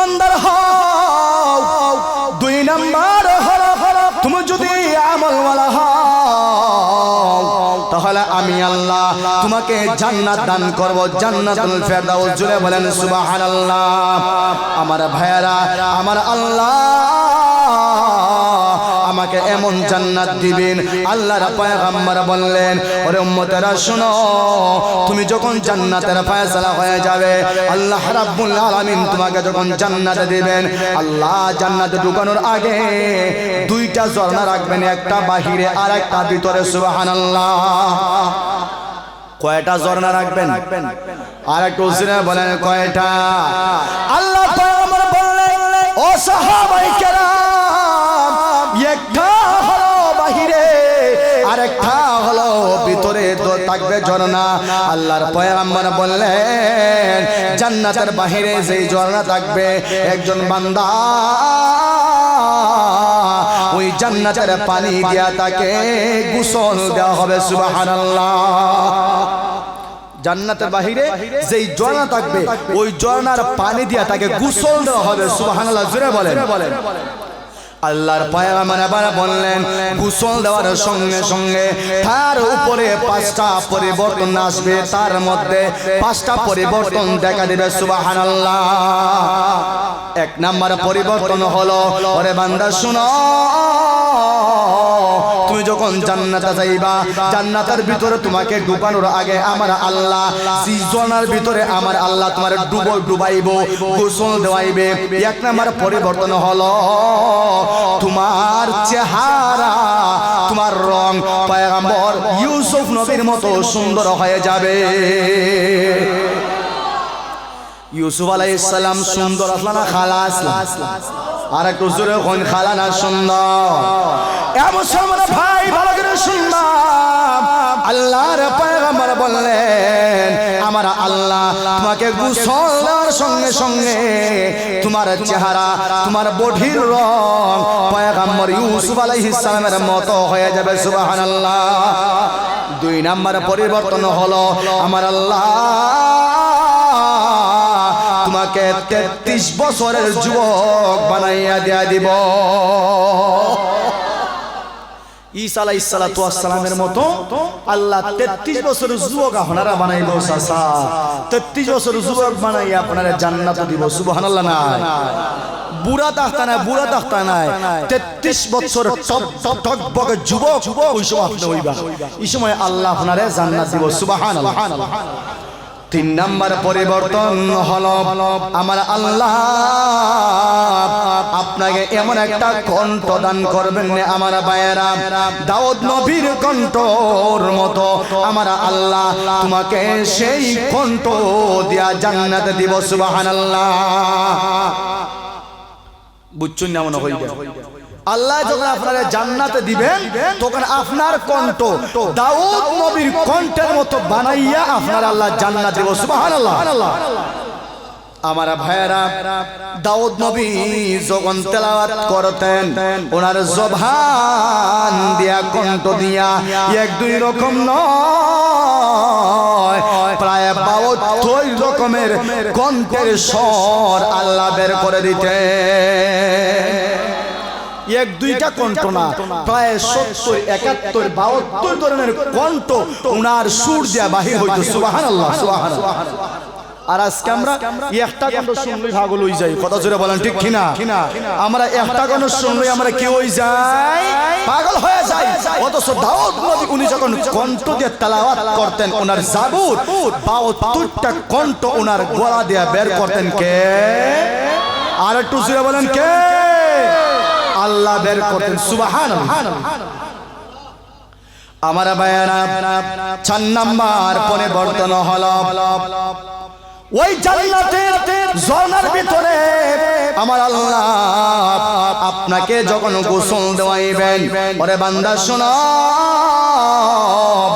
ইমানদার হও, দুই নাম্বার হলো, তুমি যদি আমলওয়ালা হও, তাহলে আমি আল্লাহ তোমাকে জান্নাত দান করব, জান্নাতুল ফেরদাউস জুড়ে বলেন সুবহানাল্লাহ। আমার ভাইয়েরা, আমার আল্লাহ আমাকে এমন জান্নাত দিবেন। আল্লাহর পয়গম্বর বললেন, ওরে উম্মতেরা, শুনো, তুমি যখন জান্নাতের ফয়সালা হয়ে যাবে, আল্লাহ রাব্বুল আলামিন তোমাকে যখন জান্নাতে দিবেন, আল্লাহ জান্নাতে ঢুকানোর আগে দুইটা ঝর্ণা রাখবেন, একটা বাহিরে আর একটা ভিতরে, সুবহানাল্লাহ। কয়টা ঝর্ণা রাখবেন? আর একটু বলেন, কয়টা? আল্লাহ বললেন, ও সাহাবাই কেরাম ভিতরে থাকবে ঝর্ণা। আল্লাহর পয়গম্বর বললেন, জান্নাতের বাহিরে যেই ঝর্ণা থাকবে, একজন বান্দা ওই জান্নাতের পানি দিয়া তাকে গোসল দেওয়া হবে, সুবহানাল্লাহ। জান্নাতের বাহিরে যেই ঝর্ণা থাকবে, ওই ঝর্ণার পানি দিয়া তাকে গোসল দেওয়া হবে, সুবহানাল্লাহ। জোরে বলেন। আল্লাহর পয়গাম্বর আবার বললেন, গোসল দেওয়ার সঙ্গে সঙ্গে তার উপরে পাঁচটা পরিবর্তন আসবে। তার মধ্যে পাঁচটা পরিবর্তন দেখা দেবে, সুবহানাল্লাহ। এক নাম্বার পরিবর্তন হলো, ওরে বান্দা, শুনো। তুমি যখন জান্নাতে যাইবা, জান্নাতের ভিতরে তোমাকে ঢুকানোর আগে আমার আল্লাহ, সিজনার ভিতরে আমার আল্লাহ তোমার ডুবো ডুবাইব, গোসল দেওয়াইবে। এক নাম্বার পরিবর্তন হলো তোমার চেহারা, তোমার রং পয়গাম্বর ইউসুফ নবীর মতো সুন্দর হয়ে যাবে। ইউসুফ আলাইহিস সালাম সুন্দর আসলা না খালা আসলা আর একটু জোরে কোন খালা না সুন্দর? এ মুসলমান ভাই ভালো করে শুনবাম আল্লাহর পয়গম্বর বললেন, আমার আল্লাহ তোমাকে গোসল দেওয়ার সঙ্গে সঙ্গে তোমার চেহারা, তোমার বডির রং পয়গম্বর ইউসুফ আলাইহিস সালামের মতো হয়ে যাবে, সুবহানাল্লাহ। দুই নাম্বার পরিবর্তন হলো, আমার আল্লাহ তোমাকে তেত্রিশ বছরের যুবক বানাইয়া দিয়া দিব। ঈসা আলাইহিস সালাতু মতো আল্লাহ 33 বছরের যুবক আপনারা বানাইলো চাচা 33 বছরের যুবক বানাইয়া আপনারা জান্নাত দিব। সুবহানাল্লাহ না বুড়া তাখতা নাই বুড়া নাই। 33 বছর টপ টপ টক বকে যুবক ওই সময় আপনি হইবা। এই সময় আল্লাহ আপনারে জান্নাত দিব। সুবহানাল্লাহ। তিন নাম্বার পরিবর্তন হল আমার আল্লাহ আপনাকে এমন একটা কণ্ঠ দান করবেন আমার বায়েরা দাউদ নবীর কণ্ঠর মতো আমার আল্লাহ তোমাকে সেই কণ্ঠ দিয়া জান্নাতে দিব, সুবহানাল্লাহ। বুঝছুন না মনে হইবে আল্লাহ যখন আপনারা জান্নাতে দিবেন তখন আপনার কণ্ঠ দাউদ নবীর কণ্ঠের মতো বানাইয়া আপনার আল্লাহ জান্নাত দেব। সুবহানাল্লাহ। আমার ভাইয়েরা দাউদ নবী যখন তেলাওয়াত করতেন ওনার জবান দিয়া কণ্ঠ দিয়া এক দুই রকম নয় প্রায় বাউত্তর রকমের কণ্ঠের স্বর আল্লাহ বের করে দিতেন। এক দুইটা কণ্ঠ না প্রায় সত্তর একাত্তর বাহাত্তর ধরনের কণ্ঠ উনার সুর দেয়া বাহির হইতো সুবাহান আল্লাহ সুবাহান আর আজকে আমরা একটা কণ্ঠ শুনলেই ভাগ লই যাই। কথা জোরে বলেন ঠিক কিনা? আমরা একটা কণ্ঠ শুনলেই আমরা কি হই যাই? পাগল হয়ে যাই। অথচ দাউদ নবী উনি যখন কণ্ঠ দিয়ে তেলাওয়াত করতেন ওনার জাবুর বাহাত্তরটা কণ্ঠ ওনার গলা দিয়ে বের করতেন কে? আর একটু জোরে বলেন কে? আল্লাহ বের করতেন সুবাহান আমার বায়ানা, চার নাম্বার পরিবর্তন হল। ওই জান্নাতের ঝর্ণার ভিতরে আমার আল্লাহ আপনাকে যখন গোসল দেওয়াইবেন, ওরে বান্দা শোনো।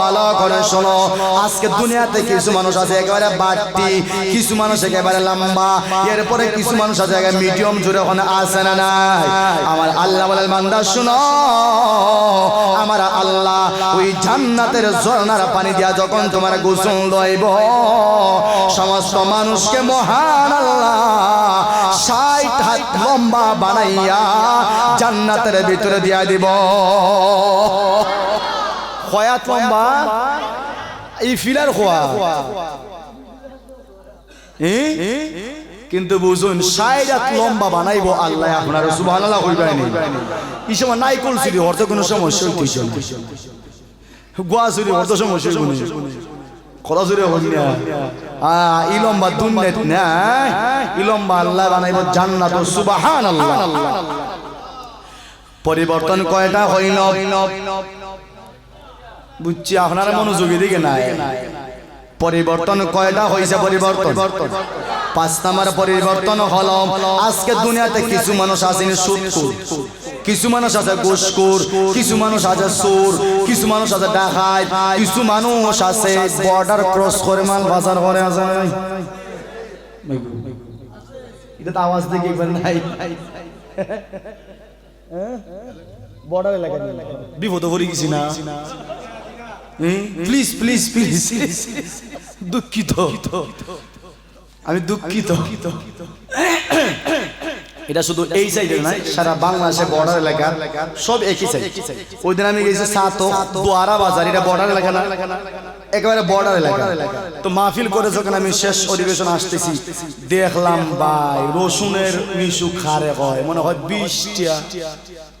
ভালো করে শোনো। আজকে দুনিয়াতে কিছু মানুষ আছে, একেবারে বাড়তি। কিছু মানুষ একেবারে লম্বা। এরপরে কিছু মানুষ আছে, একেবারে মিডিয়াম জুড়ে ওখানে আসে না নাই? আমার আল্লাহ বলে বান্দা, শোনো। আমার আল্লাহ ওই জান্নাতের ঝর্ণার পানি দিয়া যখন তোমার গোসল দইব সমস্ত মানুষকে মহান আল্লাহ ষাট হাত লম্বা বানাইয়া জান্নাতের ভিতরে দিয়া দিব। খয়াত লম্বা এই ফিলার খোয়া কিন্তু বুঝুন হাত লম্বা বানাইবো আল্লাহ আপনার সুবহানাল্লাহ কইবানি এই সময় নাই করছিল অর্থ কোনো সমস্যা হইতেছে না গোয়া চুরি অর্থ সমস্যা কথা চুরি হল না আ ইলম্বা দুন্নেত না ইলম্বা আল্লাহ বানাইব জান্নাত সুবহান আল্লাহ পরিবর্তন কয়টা হইল বুঝছি আপনারা মনোযোগী দিকে নাই। পরিবর্তন কয়টা হয়েছে পরিবর্তন? পাঁচ নাম্বার পরিবর্তন হলো আজকে দুনিয়াতে কিছু মানুষ আছেন সুদকুর কিছু মানুষ আছে ঘুষখোর। কিছু মানুষ আছে চোর কিছু মানুষ আছে ডাকাত। কিছু মানুষ আছে বর্ডার ক্রস করে মাল বাজার করে আছে এটা তো আওয়াজ দেখে নাই। বর্ডার এলাকা বিপদ পড়ে গেছি না। প্লিজ প্লিজ প্লিজ দুঃখিত। আমি দুঃখিত। এটা শুধু এই সাইডে নয় সারা বাংলাদেশে বর্ডার এলাকা সব একই সাইড ওই দিন আমি গেছি সাতো দোয়ারা বাজার। এটা বর্ডার এলাকা না? একেবারে বর্ডার এলাকা। তো মাহফিল করে যখন আমি শেষ অধিবেশন আসতেছি দেখলাম ভাই রসুনের মিশু খারে হয় মনে হয় বিশটা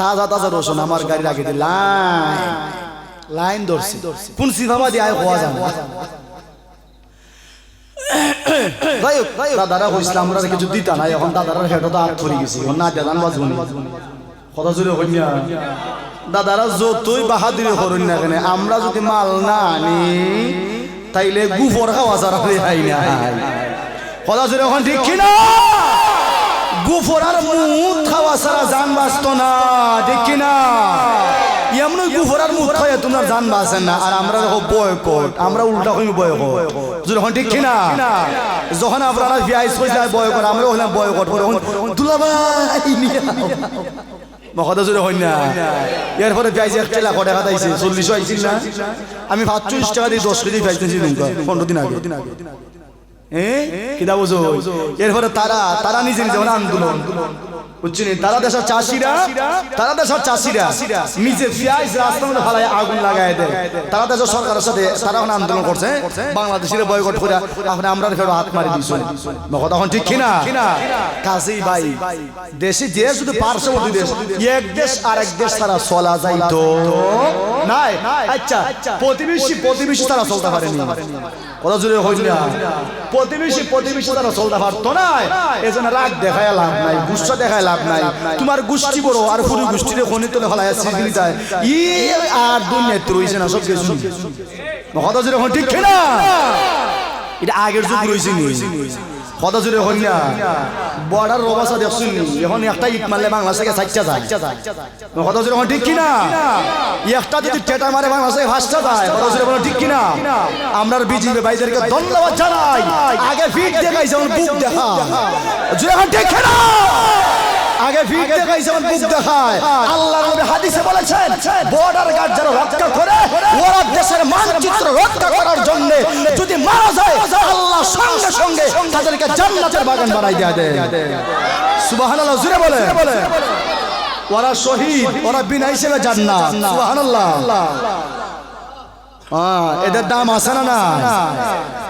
তাজা তাজা রসুন আমার গাড়ির আগে দিয়ে লাইন ধরছি। কোন সিফামা দিয়ে আয় হওয়া যায় না। দাদারা হইছিলাম আমরা কিছু দিতা না এখন হেঁটো তো গেছি। না দেদান বাজবো না কথা জুড়ে হইয়া দাদারা যতই বাহাদুরি করুন না কেন আমরা যদি মাল না আনি তাইলে গুফর খাওয়া ছাড়া রেহাই না। কথা জুড়ে এখন ঠিক কিনা গুফর আর মুখ খাওয়া ছাড়া জান বাঁচত না। ঠিক কিনা এমন গুফরার মুখ খাইয়া তোমার জান বাঁচেন না, আর আমরা দেখো বয়কট আমরা উল্টা হইম বয়কট যখন ঠিক কিনা? যখন আপনারা ভিআইস কইলে বয়কট আমরা হইলাম বয়কট করে দুলাভাই নিয়ে মকদা জুড়ে হই না। এরপরে পেঁয়াজ একটা লাখ টাকা দিয়েছে চল্লিশ আইছিল না? আমি পাঁচচল্লিশ টাকা দিয়ে দশ কেজি পেঁয়াজ দিয়েছি নৌকা পনেরো দিন আগে। কিনা বুঝো? এরপরে তারা তারা নিজে নিজে আন্দোলন। আচ্ছা প্রতিবেশী প্রতিবেশী তারা চলতে পারেনি। না। প্রতিবেশী প্রতিবেশী তারা চলতে পারতো না। এজন্য রাগ দেখায় লাভ নাই, গুসা দেখায় লাভ নাই। তোমার গোষ্ঠী বড় আর পুরো গোষ্ঠীর খনি তোলে ফেলায় সিগলি যায় ই আর দুনিয়া রইছে না, সব কিছু। কথা জুড়ে এখন ঠিক না এটা আগের যুগ রয়েছে কথা জুড়ে হইল না। বর্ডার অবস্থা দেখছুন এখন একটা ইট মারলে বাংলাদেশ থেকে সাইচা যায়। কথা জুড়ে এখন ঠিক কিনা? একটা যদি টেটা মারে বাংলাদেশ থেকে ফাঁসটা যায়। কথা জুড়ে বলো ঠিক কিনা? আমরা বিজিবি ভাইদেরকে ধন্যবাদ জানাই। আগে ফিট দেখাই যেমন বুক দেখা জুড়ে এখন ঠিক কিনা? আগে ফিট দেখাই যেমন বুক দেখায়। আল্লাহ নবী হাদিসে বলেছেন বর্ডার গার্ড যারা রক্ষা করে ওরা দেশের মানচিত্র রক্ষা করার জন্য যদি মারা যায় আল্লাহ সঙ্গে সঙ্গে তাদেরকে জান্নাতের বাগান বানাই দেয়া দেয় সুবহানাল্লাহ জুড়ে বলে ওরা শহীদ ওরা বিনা হিসেবে জান্নাত। সুবহানাল্লাহ। এদের দাম আছে না না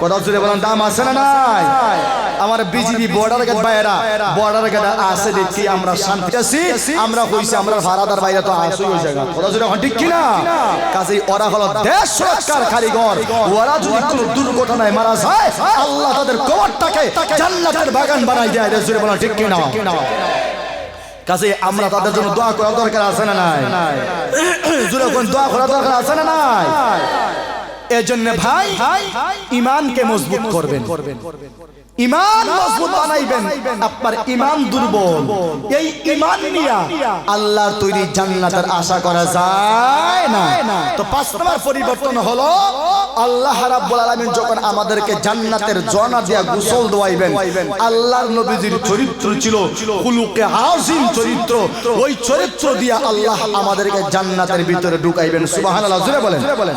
কথা জুড়ে বলেন, দাম আছে না নাই? আমার বিজিবি বর্ডার গেট বাইরা বর্ডার গেট আছে দেখি আমরা শান্তি আছি, আমরা কইছি আমরা ভাড়াদার বাইরে তো আসি ওই জায়গা। কথা জুড়ে ঠিক কিনা? কাজেই ওরা হলো দেশ রক্ষার কারিগর। ওরা যদি কোনো দুর্ঘটনায় মারা যায়, আল্লাহ তাদের কবরটাকে জান্নাতের বাগান বানাই দেয় দেশ জুড়ে বলেন, ঠিক কি না কাজে আমরা তাদের জন্য দোয়া করা দরকার আছে না নাই? জুড়ে দোয়া করা দরকার আছে না নাই? এজন্য ভাই ইমানকে মজবুত করবেন। ইমান মজবুত বানাইবেন, আপনার ইমান দুর্বল। এই ইমান নিয়া আল্লাহর তৈরি জান্নাতের আশা করা যায় না। তো পাঁচ নম্বর পরিবর্তন হলো, আল্লাহ রাব্বুল আলামিন যখন আমাদেরকে জান্নাতের জনা দিয়া গোসল দোয়াইবেন, আল্লাহর নবীজির চরিত্র ছিল খুলুকে আযীম চরিত্র। ওই চরিত্র দিয়া আল্লাহ আমাদেরকে জান্নাতের ভিতরে ঢুকাইবেন। সুবহানাল্লাহ জুড়ে বলেন।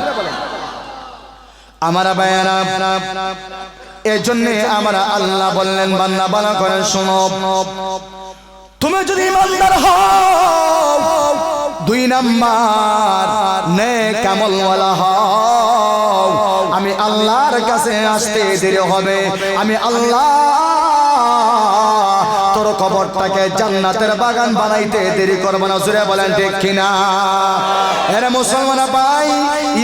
আমারা বায়ানা এই জন্যে আমরা আল্লাহ বললেন বান্না বানা করেন শোনো। তুমি যদি ইমানদার হও, দুই নাম্বার নে কামল ওয়ালা হও। আমি আল্লাহর কাছে আসতে দেরি হবে। আমি আল্লাহ তোর কবরটাকে জান্নাতের বাগান বানাইতে দেরি করব না। জুড়ে বলেন ঠিক কিনা? এর মুসলমান ভাই